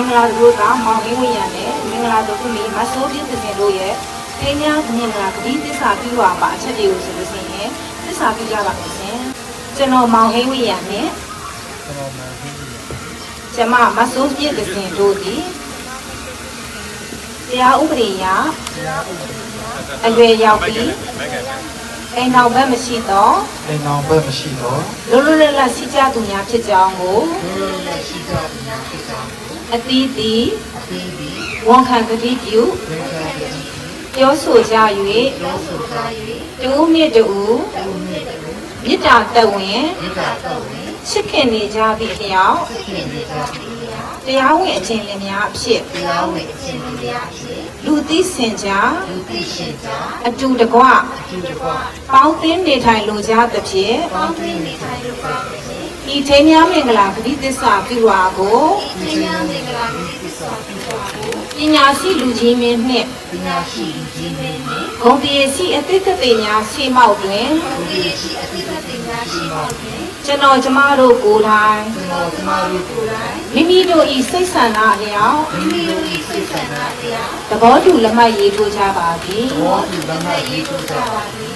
င်္ဂလာတို့ကမောင်ဟင်းဝရံနဲ့မင်္ဂလာတို့ကမီမဆိုးပြင်းတဲ့တို့ရဲ့အိမ်များမင်္ဂလာကတိသစ္စာပြုပါပါအချက်တွေကိုဆိုလို့ရှိရင်သစ္စာပြုကြပါမယ်ရှင်ကျွန်တော်မောင်ဟင်းဝရံနဲ့ကျွန်တော်မှဟင်းကြီးကျမမဆိုးပြင်းတဲ့တို့သည်တရားဥပဒေအရတရားဥပဒေအရွယ်ရောက်ပြီး အိမ်တော်ဘက်မရှိတော့အိမ်အောင်ဘက်မရှိတော့လွတ်လွတ်လပ်လပ်ရှိကြသူများဖြစ်ကြောင်းကိုလူလူလက်ရှိကြပညာဖြစ်တာအသီးသီးအပြီးပြီးဝန်ခံကတိပြုဝိခါတိပြောဆိုကြ၍ပြောဆိုကြ၍တူမြင့်တူသူမြင့်တူမြစ်တာတက်ဝင်မိတာတော့ဝင်ချစ်ခင်နေကြသည့်အလျောက်ဖြစ်နေကြပြီ တရားဝင်အချင်းလင်များအဖြစ်တရားဝင်အရှင်တရားဖြစ်လူသိစင်ကြလူသိရှင်ကြအတူတကွဒီတကွပေါင်းသင်းနေထိုင်လိုကြသဖြင့်ပေါင်းသိနေထိုင်လို့ပါပဲဤထိမ်းများမင်္ဂလာဂတိသစ္စာပြုပါကိုဒီတရားမင်္ဂလာကိုသစ္စာပြုပါကို ပညာရှိလူကြီးမင်းနှင့်ပညာရှိကြီးမင်းနဲ့ဂုံတရေရှိအသိကတိများရှိမောက်တွင်ဘုရားရှိအတိတ်ပညာရှိပါသည်ကျွန်တော်ကျမတို့ကိုယ်တိုင်ကျွန်တော်ကျမတို့ကိုယ်တိုင်မိမိတို့ဤစိတ်ဆန္ဒအလျောက်မိမိတို့၏စိတ်ဆန္ဒတရားသဘောတူလက်မှတ်ရေးထိုးကြပါသည်ဘောတူလက်မှတ်ရေးထိုးကြပါသည်